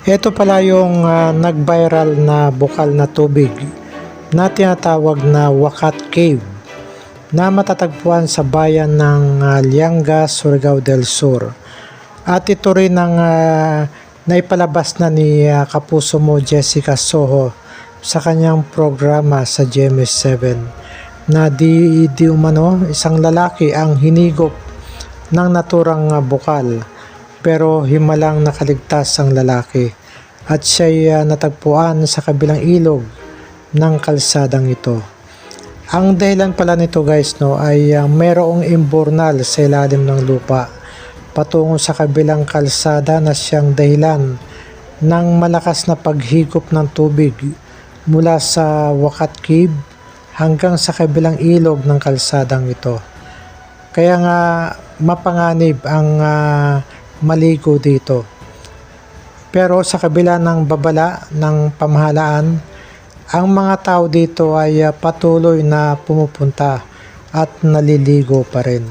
Ito pala yung ah, nag-viral na bukal na tubig na tinatawag na Wakat Cave na matatagpuan sa bayan ng ah, Lianga, Surigao del Sur. At ito rin ang ah, naipalabas na ni ah, kapuso mo Jessica Soho sa kanyang programa sa GMS7 na di, di umano isang lalaki ang hinigop ng naturang ah, bukal pero himalang nakaligtas ang lalaki at siya'y ah, natagpuan sa kabilang ilog ng kalsadang ito. Ang dahilan pala nito guys no ay ah, mayroong imbornal sa ilalim ng lupa patungo sa kabilang kalsada na siyang dahilan ng malakas na paghigop ng tubig mula sa Wakat Cave hanggang sa kabilang ilog ng kalsadang ito. Kaya nga mapanganib ang ah, maligo dito. Pero sa kabila ng babala ng pamahalaan, ang mga tao dito ay ah, patuloy na pumupunta at naliligo pa rin.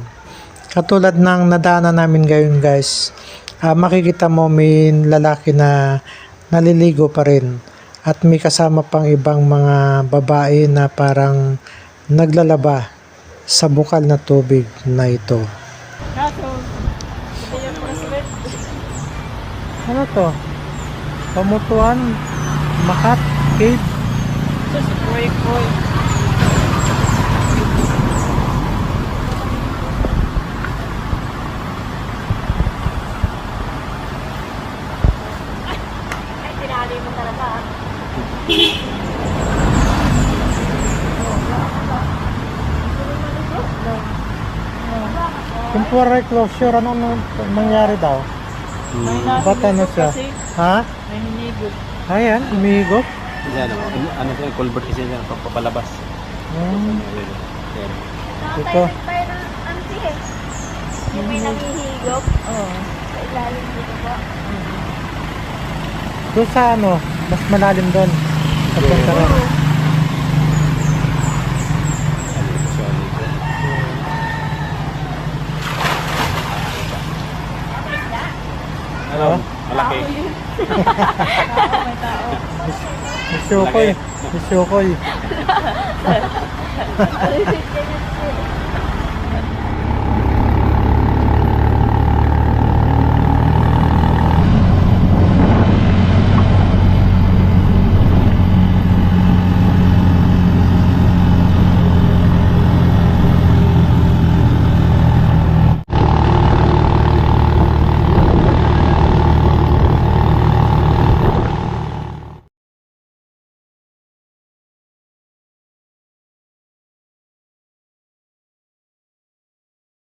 Katulad ng nadaanan namin ngayon guys, ah, makikita mo may lalaki na naliligo pa rin at may kasama pang ibang mga babae na parang naglalaba sa bukal na tubig na ito. Kaso, ito yung bracelet. Ano to? Pamutuan? Makat? Cave? Ito si Koy Koy. Ay, tinali mo talaga ah. Temporary closure, ano nang nangyari daw? May Ba't ano siya? kasi. Ha? May hinigop. Ayan, umihigop. Yan, ano, ano siya, culvert kasi niya, papalabas. Hmm, Yan. ito. Yung may nangihigop Oo. sa ilalim dito po. Doon sa ano, mas malalim doon. Sa punta rin. Ano, siya, ano, Ano? Malaki. May. Misyukoy. Ano yung